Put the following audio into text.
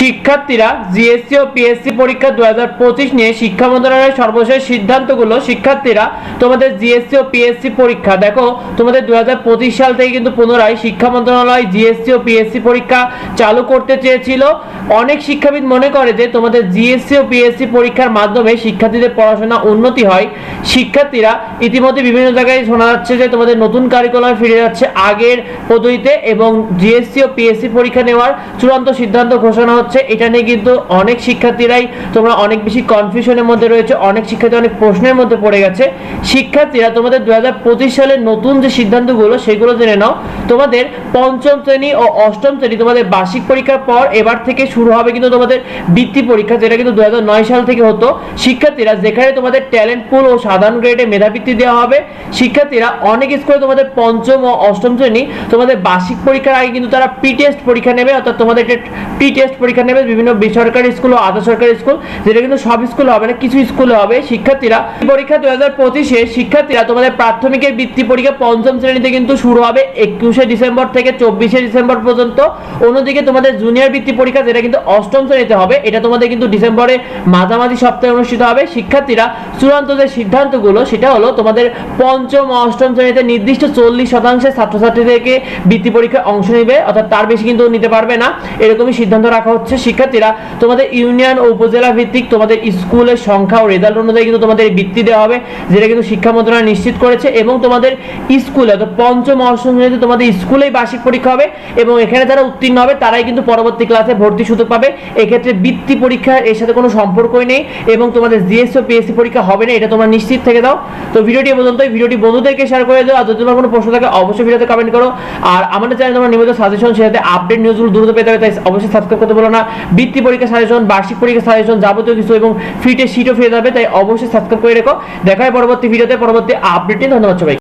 শিক্ষার্থীরা জিএসসি ও পিএসসি পরীক্ষা দু হাজার পঁচিশ নিয়ে শিক্ষা মন্ত্রণালয়ের সর্বশেষ সিদ্ধান্তগুলো শিক্ষার্থীরা তোমাদের জিএসসি ও পিএসসি পরীক্ষা, দেখো, তোমাদের দু হাজার পঁচিশ সাল থেকে কিন্তু পুনরায় শিক্ষা মন্ত্রণালয় জিএসসি ও পিএসসি পরীক্ষা চালু করতে চেয়েছিল। অনেক শিক্ষাবিদ মনে করে যে তোমাদের জিএসসি ও পিএসসি পরীক্ষার মাধ্যমে শিক্ষার্থীদের পড়াশোনা উন্নতি হয়। শিক্ষার্থীরা ইতিমধ্যে বিভিন্ন জায়গায় শোনা যাচ্ছে যে তোমাদের নতুন কারিকুলাম ফিরে যাচ্ছে আগের পদ্ধতিতে এবং জিএসসি ও পিএসসি পরীক্ষা নেওয়ার চূড়ান্ত সিদ্ধান্ত ঘোষণা হচ্ছে। এটা নিয়ে কিন্তু অনেক শিক্ষার্থীরাই, তোমরা অনেক বেশি কনফিউশনের মধ্যে রয়েছে, অনেক শিক্ষার্থী অনেক প্রশ্নের মধ্যে পড়ে গেছে। শিক্ষার্থীরা তোমাদের দু সালে নতুন যে সিদ্ধান্তগুলো, সেগুলো জেনে নাও। তোমাদের পঞ্চম শ্রেণি ও অষ্টম শ্রেণি, তোমাদের বার্ষিক পরীক্ষার পর এবার থেকে শুরু হবে কিন্তু তোমাদের বৃত্তি পরীক্ষা, যেটা কিন্তু দু সাল থেকে হতো। শিক্ষার্থীরা যেখানে তোমাদের ট্যালেন্ট পুল ও সাধারণ গ্রেডে মেধাবৃত্তি দেওয়া হবে, শিক্ষার্থীরা অনেক স্কুলে তোমাদের পঞ্চম ও অষ্টম শ্রেণি, তোমাদের বার্ষিক পরীক্ষার আগে কিন্তু তারা প্রি টেস্ট পরীক্ষা নেবে, অর্থাৎ তোমাদের প্রি টেস্ট পরীক্ষা নেবে, বিভিন্ন বেসরকারি স্কুল ও আধা সরকারি স্কুল যেটা কিন্তু সব স্কুলে হবে না, কিছু স্কুলে হবে। শিক্ষার্থীরা পরীক্ষা দু হাজার পঁচিশে, শিক্ষার্থীরা তোমাদের প্রাথমিকের বৃত্তি পরীক্ষা পঞ্চম শ্রেণীতে কিন্তু শুরু হবে, একুশে ডিসেম্বর থেকে চব্বিশে ডিসেম্বর পর্যন্ত। অন্যদিকে তোমাদের জুনিয়র বৃত্তি পরীক্ষা, যেটা কিন্তু অষ্টম শ্রেণীতে হবে, এটা তোমাদের কিন্তু ডিসেম্বরে মাঝামাঝি সপ্তাহে অনুষ্ঠিত হবে। শিক্ষার্থীরা চূড়ান্ত যে সিদ্ধান্তগুলো, সেটা হলো তোমাদের পঞ্চম অষ্টম শ্রেণীতে নির্দিষ্ট চল্লিশ শতাংশের ছাত্রছাত্রীদেরকে বৃত্তি পরীক্ষায় অংশ নেবে, অর্থাৎ তার বেশি কিন্তু নিতে পারবে না। এরকমই সিদ্ধান্ত রাখা হচ্ছে। শিক্ষার্থীরা তোমাদের ইউনিয়ন ও উপজেলা ভিত্তিক তোমাদের স্কুলের সংখ্যা ও রেজাল্ট অনুযায়ী কিন্তু তোমাদের বৃত্তি দেওয়া হবে, যেটা কিন্তু শিক্ষা মন্ত্রণালয় নিশ্চিত করেছে। এবং তোমাদের স্কুলে, অর্থাৎ পঞ্চম অষ্টম শ্রেণীতে তোমাদের স্কুলেই বার্ষিক পরীক্ষা হবে এবং এখানে যারা উত্তীর্ণ হবে, তারাই কিন্তু পরবর্তী ক্লাসে ভর্তি সুযোগ পাবে। এক্ষেত্রে বৃত্তি পরীক্ষা, এর সাথে কোনো সম্পর্কই নেই এবং তোমাদের জিএসসি ও পিএসসি পরীক্ষা হবে না, এটা তোমরা নিশ্চিত থেকে দাও। তো ভিডিওটি পর্যন্ত ভিডিওটি বন্ধুদেরকে শেয়ার করে দাও, আর যদি তোমার কোনো প্রশ্ন থাকে, অবশ্যই ভিডিওতে কমেন্ট করো। আর আমাদের চ্যানেলে তোমরা নিয়মিত সাজেশন সেটাতে আপডেট নিউজগুলো দ্রুত পেতে হবে, তাই অবশ্যই সাবস্ক্রাইব করতে বলো না। বৃত্তি পরীক্ষা সাজেশন বার্ষিক পরীক্ষা সাজেশন যাবতীয় কিছু এবং ফ্রিটে সিটও ফিরে যাবে তাই অবশ্যই সাবস্ক্রাইব করে রেখো। দেখা হয় পরবর্তী ভিডিওতে পরবর্তী আপডেটে ধন্যবাদ সবাই